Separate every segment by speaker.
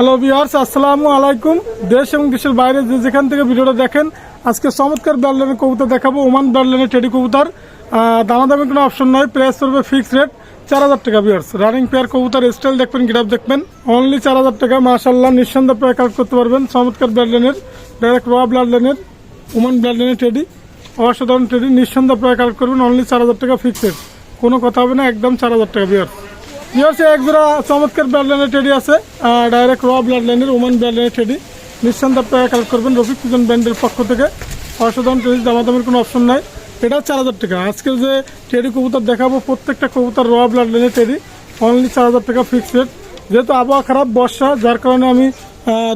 Speaker 1: Hello বিহার্স আসসালামু আলাইকুম দেশ এবং দেশের বাইরে যে যেখান থেকে ভিডিওটা দেখেন, আজকে চমৎকার ব্যাডলাইনের কবুতর দেখাবো, ওমান ব্যাডলাইনের টেডি কবুতর। দামাদামি কোনো অপশন নয় প্রাইস করবে ফিক্স রেট চার হাজার টাকা বিয়ার্স রানিং পেয়ার কবুতর স্টাইল দেখবেন গ্রাফ দেখবেন। অনলি চার হাজার টাকা মাশাল্লাহ নিঃসন্দেহ প্রায় কালেক্ট করতে পারবেন। চমৎকার ব্যাডলাইনের ডাইরেক্ট র ব্লাডলাইনের ওমান ব্লাডলাইনের টেডি, অসাধারণ টেডি, নিঃসন্দেহ প্রায় কালেক্ট করবেন। অনলি চার হাজার টাকা ফিক্স রেট কোনো কথা হবে না, একদম চার হাজার টাকা বিয়ার্স বিয়ার্সে এক জোড়া চমৎকার ব্লাড লাইনের টেডি আছে ডাইরেক্ট র ব্লাড লাইনের ওমান ব্লাড লাইনের টেডি নিঃসন্দেহ প্রায় কালেক্ট করবেন, রফিক পিজন ব্যান্ডের পক্ষ থেকে। অসাধারণ টেডি দামাদামের কোনো অপশন নাই। এটা চার হাজার টাকা। আজকের যে টেডি কবুতর দেখাবো, প্রত্যেকটা কবুতর র ব্লাড লাইনের টেডি অনলি চার হাজার টাকা ফিক্স রেট যেহেতু আবহাওয়া খারাপ, বর্ষা, যার কারণে আমি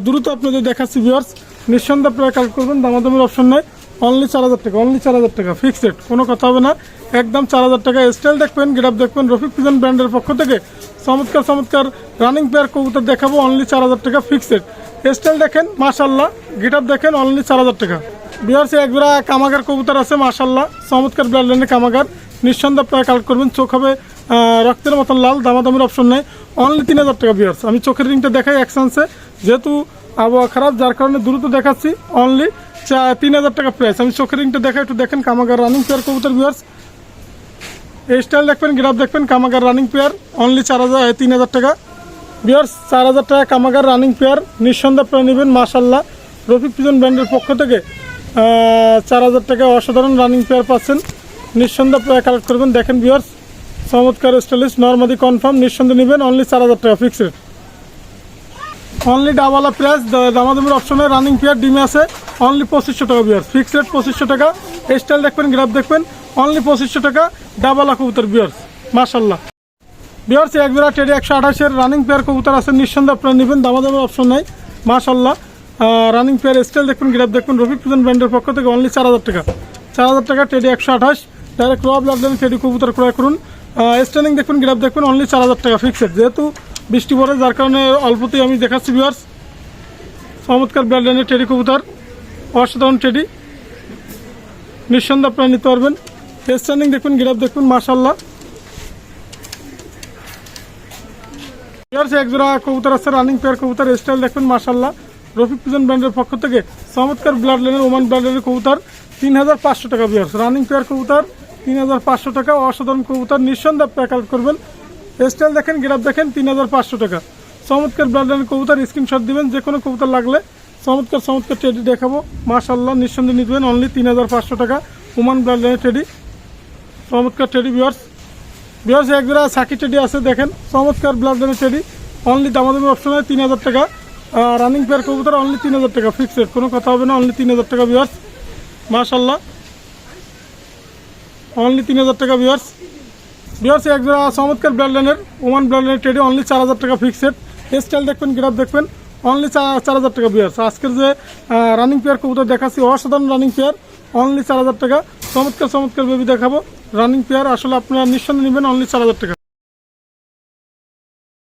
Speaker 1: দ্রুত আপনাদের দেখাচ্ছি বিয়ার্স নিঃসন্দেহ প্রায় কালেক্ট করবেন, দামাদামের অপশন নাই। অনলি চার হাজার টাকা অনলি চার হাজার টাকা ফিক্সড কোনো কথা হবে না। একদম চার হাজার টাকা স্টাইল দেখবেন গেটআপ দেখবেন রফিক পিজন ব্র্যান্ডের পক্ষ থেকে। চমৎকার চমৎকার রানিং প্লেয়ার কবুতর দেখাবো অনলি চার হাজার টাকা ফিক্সড স্টাইল দেখেন মাশাল্লাহ গেটআপ দেখেন অনলি চার হাজার টাকা। বিহারসে একজোড়া কামাগার কবুতর আছে মাশাল্লাহ চমৎকার ব্র্যান্ডের কামাগার। নিঃসন্দেহ প্রায় কালেক্ট করবেন, চোখ হবে রক্তের মতন লাল, দামাদামের অপশন নেই। অনলি তিন হাজার টাকা বিয়ার্স আমি চোখের রিংটা দেখাই একসান্সে যেহেতু আবহাওয়া খারাপ, যার কারণে দ্রুত দেখাচ্ছি। অনলি চা, তিন হাজার টাকা প্রাইস আমি চোখের রিংটা দেখা একটু দেখেন কামাগার রানিং পেয়ার কবুতর বিয়ার্স এই স্টাইল দেখবেন গ্রাফ দেখবেন কামাগার রানিং পেয়ার অনলি চার হাজার তিন হাজার টাকা। বিয়ার্স চার হাজার টাকা কামাগার রানিং পেয়ার নিঃসন্দেহ পেয়ে নেবেন মাশাল্লাহ রফিক পিজন ব্র্যান্ডের পক্ষ থেকে চার হাজার টাকা অসাধারণ রানিং পেয়ার পাচ্ছেন। নিঃসন্দেহ প্রায় কালেক্ট করবেন। দেখেন বিয়ার্স চমৎকার স্টাইলিশ নর্মাদি কনফার্ম নিঃসন্দেহ নেবেন অনলি চার হাজার টাকা ফিক্সড অনলি ডাবালা প্রাইস দামাদামের অপশনে রানিং পেয়ার ডিমে আছে অনলি পঁচিশশো টাকা বিয়ার ফিক্সড রেট পঁচিশশো টাকা স্টাইল দেখবেন গ্রাফ দেখবেন অনলি পঁচিশশো টাকা ডাবালা কবুতর বিয়ার্স মাশাল্লাহ বিয়ার্স এক জোড়া টেডি একশো আঠাশের রানিং পেয়ার কবুতর আছে, নিঃসন্দেহ আপনারা নেবেন, দামাদামের অপশন নাই। মাশাল্লাহ রানিং পেয়ার স্টাইল দেখবেন গ্রাফ দেখবেন, রফিক পিজন ব্র্যান্ডের পক্ষ থেকে অনলি চার হাজার টাকা। চার হাজার টাকা টেডি একশো আঠাশ ডাইরেক্ট রব লাগলেন টেডি কবুতর ক্রয় করুন। স্ট্যান্ডিং দেখুন গ্রাফ দেখুন অনলি চার হাজার টাকা ফিক্সড যেহেতু বৃষ্টি পড়ে, যার কারণে অল্পতেই আমি দেখাচ্ছি বিয়ার্স চমৎকার ব্যাডলাইনের টেডি কবুতর, অসাধারণ টেডি নিঃসন্দেহ আপনারা নিতে পারবেন। স্ট্যান্ডিং দেখুন গ্রাফ দেখুন মাশাল্লাহ বিয়ার্স এক জোড়া কবুতর আছে রানিং পেয়ার কবুতর স্টাইল দেখবেন মাশাল্লাহ রফিক পিজন ব্র্যান্ডের পক্ষ থেকে চমৎকার ব্লাড লাইনের ওমান ব্লাড লাইনের কবুতর। তিন হাজার পাঁচশো টাকা বিয়ার্স রানিং পেয়ার কবুতর তিন হাজার পাঁচশো টাকা। অসাধারণ কবুতর, নিঃসন্দেহ কালেক্ট করবেন। স্টাইল দেখেন গ্রাফ দেখেন তিন হাজার পাঁচশো টাকা। চমৎকার লাইনের কবুতর স্ক্রিনশট দিবেন, যে কোনো কবুতর লাগলে। চমৎকার চমৎকার টেডি দেখাবো। মাশাল্লাহ নিঃসন্দেহে নিবেন অনলি তিন হাজার পাঁচশো টাকা। ব্লাড লাইনের টেডি চমৎকার টেডি বিয়ার্স বিয়ার্স এক জোড়া সাকি টেডি আছে, দেখেন। চমৎকার লাইনের টেডি অনলি দামাদামি অপশন হয় তিন হাজার টাকা রানিং পেয়ার কবুতর অনলি তিন হাজার টাকা। ফিক্সড কোনো কথা হবে না অনলি তিন হাজার টাকা বিয়ার্স মাশাল্লাহ অনলি তিন হাজার টাকা বিয়ার্স বিয়ার্স এক জোড়া চমৎকার ব্লাড লাইনের ওমান ব্লাড লাইনের টেডি অনলি চার হাজার টাকা ফিক্সড স্টাইল দেখবেন গ্রাফ দেখবেন অনলি চার হাজার টাকা বিয়ার্স আজকের যে রানিং পেয়ার কবুতর দেখাচ্ছি, অসাধারণ রানিং পেয়ার অনলি চার হাজার টাকা। চমৎকার চমৎকার বেবি দেখাবো। রানিং পেয়ার আসলে আপনারা নিঃসন্দেহে নেবেন অনলি চার হাজার টাকা।